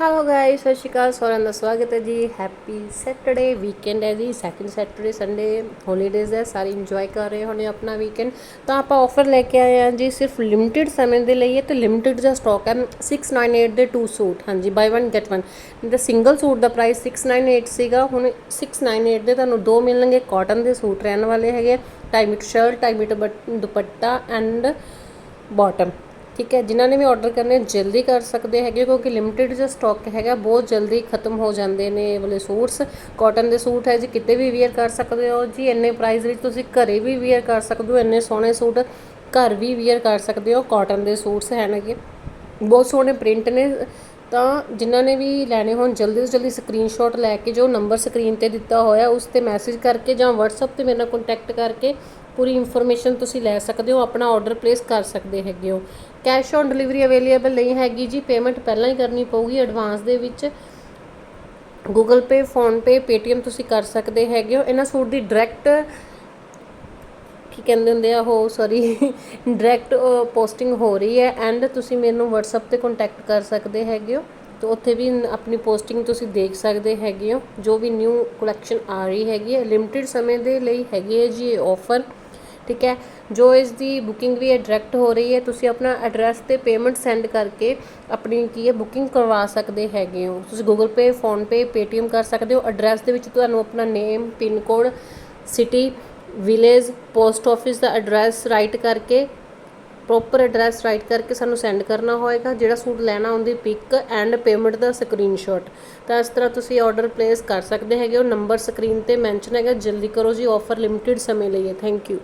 Hello guys ਸਤਿ ਸ਼੍ਰੀ ਅਕਾਲ ਸਾਰਿਆਂ ਦਾ ਸਵਾਗਤ ਹੈ ਜੀ। ਹੈਪੀ ਸੈਟਰਡੇ ਵੀਕਐਂਡ ਹੈ ਜੀ। ਸੈਕਿੰਡ ਸੈਟਰਡੇ ਸੰਡੇ ਹੌਲੀਡੇਜ਼ ਹੈ। ਸਾਰੇ ਇੰਜੋਏ ਕਰ ਰਹੇ ਹੋਣੇ ਆਪਣਾ ਵੀਕਐਂਡ ਤਾਂ ਆਪਾਂ ਆਫਰ ਲੈ ਕੇ ਆਏ ਹਾਂ ਜੀ। ਸਿਰਫ ਲਿਮਟਿਡ ਸਮੇਂ ਦੇ ਲਈ ਹੈ ਤੇ ਲਿਮਟਿਡ ਦਾ ਸਟਾਕ ਹੈ 698 ਦੇ ਟੂ ਸੂਟ ਹਾਂਜੀ ਬਾਈ 1 ਗੈਟ 1 ਦਾ ਸਿੰਗਲ ਸੂਟ ਦਾ ਪ੍ਰਾਈਸ 698 ਸੀਗਾ। ਹੁਣ 698 ਦੇ ਤੁਹਾਨੂੰ ਦੋ ਮਿਲਣਗੇ। ਕਾਟਨ ਦੇ ਸੂਟ ਰਹਿਣ ਵਾਲੇ ਹੈਗੇ। ਟਾਈਮਿਟ ਸ਼ਰਟ ਟਾਈਮਿਟ ਦੁਪੱਟਾ ਐਂਡ ਬਾਟਮ ਠੀਕ ਹੈ, ਜਿਨ੍ਹਾਂ ਨੇ ਵੀ ਆਰਡਰ ਕਰਨੇ, ਜਲਦੀ ਕਰ ਸਕਦੇ ਹੈਗੇ, ਕਿਉਂਕਿ ਲਿਮਿਟਿਡ ਜਿਹਾ ਸਟਾਕ ਹੈਗਾ, ਬਹੁਤ ਜਲਦੀ ਖਤਮ ਹੋ ਜਾਂਦੇ ਨੇ ਇਹ ਵਾਲੇ ਸੂਟਸ ਕਾਟਨ ਦੇ ਸੂਟ ਹੈ ਜੀ, ਕਿਤੇ ਵੀ ਵੇਅਰ ਕਰ ਸਕਦੇ ਹੋ ਜੀ, ਇੰਨੇ ਪ੍ਰਾਈਸ ਵਿੱਚ ਤੁਸੀਂ ਘਰੇ ਵੀ ਵੇਅਰ ਕਰ ਸਕਦੇ ਹੋ, ਇੰਨੇ ਸੋਹਣੇ ਸੂਟ ਘਰ ਵੀ ਵੇਅਰ ਕਰ ਸਕਦੇ ਹੋ ਕਾਟਨ ਦੇ ਸੂਟਸ ਹੈਨਗੇ ਬਹੁਤ ਸੋਹਣੇ ਪ੍ਰਿੰਟ ਨੇ, ਤਾਂ ਜਿਨ੍ਹਾਂ ਨੇ ਵੀ ਲੈਣੇ ਹੋਣ, ਜਲਦੀ ਤੋਂ ਜਲਦੀ ਸਕਰੀਨਸ਼ਾਟ ਲੈ ਕੇ ਜੋ ਨੰਬਰ ਸਕਰੀਨ ਤੇ ਦਿੱਤਾ ਹੋਇਆ, ਉਸ ਤੇ ਮੈਸੇਜ ਕਰਕੇ ਜਾਂ WhatsApp ਤੇ ਮੇਰੇ ਨਾਲ ਕੰਟੈਕਟ ਕਰਕੇ ਪੂਰੀ ਇਨਫੋਰਮੇਸ਼ਨ ਤੁਸੀਂ ਲੈ ਸਕਦੇ ਹੋ, ਆਪਣਾ ਆਰਡਰ ਪਲੇਸ ਕਰ ਸਕਦੇ ਹੈਗੇ ਹੋ। ਕੈਸ਼ ਔਨ ਡਿਲੀਵਰੀ ਅਵੇਲੇਬਲ ਨਹੀਂ ਹੈਗੀ ਜੀ ਪੇਮੈਂਟ ਪਹਿਲਾਂ ਹੀ ਕਰਨੀ ਪਊਗੀ ਐਡਵਾਂਸ ਦੇ ਵਿੱਚ। Google Pay, Phone Pay, Paytm ਤੁਸੀਂ ਕਰ ਸਕਦੇ ਹੈਗੇ ਹੋ। ਇਹਨਾਂ ਸੂਟ ਦੀ ਡਾਇਰੈਕਟ ਕੀ ਕਹਿੰਦੇ ਹੁੰਦੇ ਆ ਉਹ ਸੌਰੀ ਡਾਇਰੈਕਟ ਪੋਸਟਿੰਗ ਹੋ ਰਹੀ ਹੈ ਐਂਡ ਤੁਸੀਂ ਮੈਨੂੰ WhatsApp ਤੇ ਕੰਟੈਕਟ ਕਰ ਸਕਦੇ ਹੈਗੇ ਹੋ। ਤੇ ਉੱਥੇ ਵੀ ਆਪਣੀ ਪੋਸਟਿੰਗ ਤੁਸੀਂ ਦੇਖ ਸਕਦੇ ਹੈਗੇ ਹੋ। ਜੋ ਵੀ ਨਿਊ ਕਲੈਕਸ਼ਨ ਆ ਰਹੀ ਹੈਗੀ ਹੈ ਲਿਮਟਿਡ ਸਮੇਂ ਦੇ ਲਈ ਹੈਗੀ ਹੈ ਜੀ ਇਹ ਆਫਰ ਠੀਕ ਹੈ? ਜੋ ਇਸ ਦੀ ਬੁਕਿੰਗ ਵੀ ਹੈ ਡਾਇਰੈਕਟ ਹੋ ਰਹੀ ਹੈ, ਤੁਸੀਂ ਆਪਣਾ ਐਡਰੈਸ ਤੇ ਪੇਮੈਂਟ ਸੈਂਡ ਕਰਕੇ ਆਪਣੀ ਕੀ ਹੈ ਬੁਕਿੰਗ ਕਰਵਾ ਸਕਦੇ ਹੈਗੇ ਹੋ। ਤੁਸੀਂ Google Pay, Phone Pay, Paytm ਕਰ ਸਕਦੇ ਹੋ। ਐਡਰੈਸ ਦੇ ਵਿੱਚ ਤੁਹਾਨੂੰ ਆਪਣਾ name pin code city village post office ਦਾ ਐਡਰੈਸ ਰਾਈਟ ਕਰਕੇ ਪ੍ਰੋਪਰ ਐਡਰੈਸ ਰਾਈਟ ਕਰਕੇ ਸਾਨੂੰ ਸੈਂਡ ਕਰਨਾ ਹੋਏਗਾ, ਜਿਹੜਾ ਸੂਟ ਲੈਣਾ ਉਹਦੀ ਪਿਕ ਐਂਡ ਪੇਮੈਂਟ ਦਾ ਸਕਰੀਨਸ਼ਾਟ ਤਾਂ ਇਸ ਤਰ੍ਹਾਂ ਤੁਸੀਂ ਆਰਡਰ ਪਲੇਸ ਕਰ ਸਕਦੇ ਹੈਗੇ ਹੋ। ਨੰਬਰ ਸਕਰੀਨ ਤੇ ਮੈਂਸ਼ਨ ਹੈਗਾ, ਜਲਦੀ ਕਰੋ ਜੀ ਆਫਰ ਲਿਮਿਟਿਡ ਸਮੇਂ ਲਈ ਹੈ। Thank you